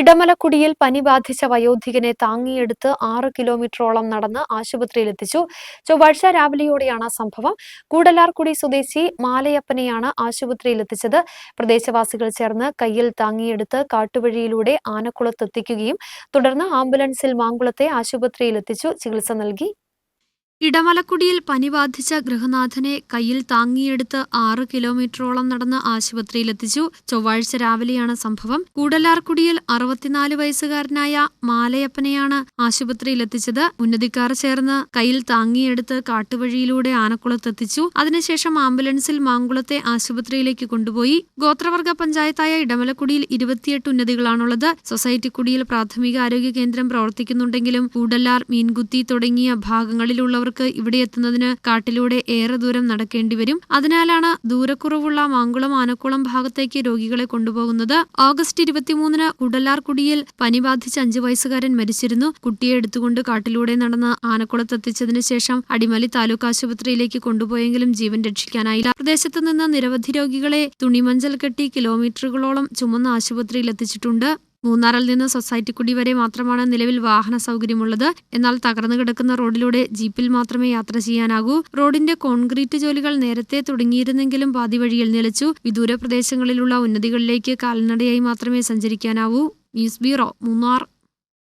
ഇടമലക്കുടിയിൽ പനി ബാധിച്ച വയോധികനെ താങ്ങിയെടുത്ത് ആറ് കിലോമീറ്ററോളം നടന്ന് ആശുപത്രിയിലെത്തിച്ചു. ചൊവ്വാഴ്ച രാവിലെയോടെയാണ് സംഭവം. കൂടലാർകുടി സ്വദേശി മാലയപ്പനെയാണ് ആശുപത്രിയിലെത്തിച്ചത്. പ്രദേശവാസികൾ ചേർന്ന് കയ്യിൽ താങ്ങിയെടുത്ത് കാട്ടുവഴിയിലൂടെ ആനക്കുളത്തെത്തിക്കുകയും തുടർന്ന് ആംബുലൻസിൽ മാങ്കുളത്തെ ആശുപത്രിയിലെത്തിച്ചു. ചികിത്സ നൽകി ഇടമലക്കുടിയിൽ പനി ബാധിച്ച ഗൃഹനാഥനെ കയ്യിൽ താങ്ങിയെടുത്ത് ആറ് കിലോമീറ്ററോളം നടന്ന് ആശുപത്രിയിലെത്തിച്ചു. ചൊവ്വാഴ്ച രാവിലെയാണ് സംഭവം. കൂടലാർക്കുടിയിൽ അറുപത്തിനാല് വയസ്സുകാരനായ മാലയപ്പനെയാണ് ആശുപത്രിയിലെത്തിച്ചത്. ഉന്നതിക്കാർ ചേർന്ന് കയ്യിൽ താങ്ങിയെടുത്ത് കാട്ടുവഴിയിലൂടെ ആനക്കുളത്തെത്തിച്ചു. അതിനുശേഷം ആംബുലൻസിൽ മാങ്കുളത്തെ ആശുപത്രിയിലേക്ക് കൊണ്ടുപോയി. ഗോത്രവർഗ പഞ്ചായത്തായ ഇടമലക്കുടിയിൽ ഇരുപത്തിയെട്ട് ഉന്നതികളാണുള്ളത്. സൊസൈറ്റി കുടിയിൽ പ്രാഥമിക ആരോഗ്യ കേന്ദ്രം പ്രവർത്തിക്കുന്നുണ്ടെങ്കിലും കൂടലാർ മീൻകുത്തി തുടങ്ങിയ ഭാഗങ്ങളിലുള്ളവർ ഉള്ളവർക്ക് ഇവിടെ എത്തുന്നതിന് കാട്ടിലൂടെ ഏറെ ദൂരം നടക്കേണ്ടി വരും. അതിനാലാണ് ദൂരക്കുറവുള്ള മാങ്കുളം ആനക്കുളം ഭാഗത്തേക്ക് രോഗികളെ കൊണ്ടുപോകുന്നത്. ഓഗസ്റ്റ് ഇരുപത്തിമൂന്നിന് കുടലാർകുടിയിൽ പനി ബാധിച്ച് അഞ്ചു വയസ്സുകാരൻ മരിച്ചിരുന്നു. കുട്ടിയെ എടുത്തുകൊണ്ട് കാട്ടിലൂടെ നടന്ന് ആനക്കുളത്തെത്തിച്ചതിനു ശേഷം അടിമലി താലൂക്ക് ആശുപത്രിയിലേക്ക് കൊണ്ടുപോയെങ്കിലും ജീവൻ രക്ഷിക്കാനായില്ല. പ്രദേശത്ത് നിന്ന് നിരവധി രോഗികളെ തുണിമഞ്ചൽ കെട്ടി കിലോമീറ്ററുകളോളം ചുമന്ന ആശുപത്രിയിൽ എത്തിച്ചിട്ടുണ്ട് മൂന്നാറിൽ നിന്ന് സൊസൈറ്റിക്കുടി വരെ മാത്രമാണ് നിലവിൽ വാഹന സൗകര്യമുള്ളത്. എന്നാൽ തകർന്നു കിടക്കുന്ന റോഡിലൂടെ ജീപ്പിൽ മാത്രമേ യാത്ര ചെയ്യാനാകൂ. റോഡിന്റെ കോൺക്രീറ്റ് ജോലികൾ നേരത്തെ തുടങ്ങിയിരുന്നെങ്കിലും പാതി വഴിയിൽ നിലച്ചു. വിദൂര പ്രദേശങ്ങളിലുള്ള ഉന്നതികളിലേക്ക് കാൽനടയായി മാത്രമേ സഞ്ചരിക്കാനാവൂ. News bureau Munnar.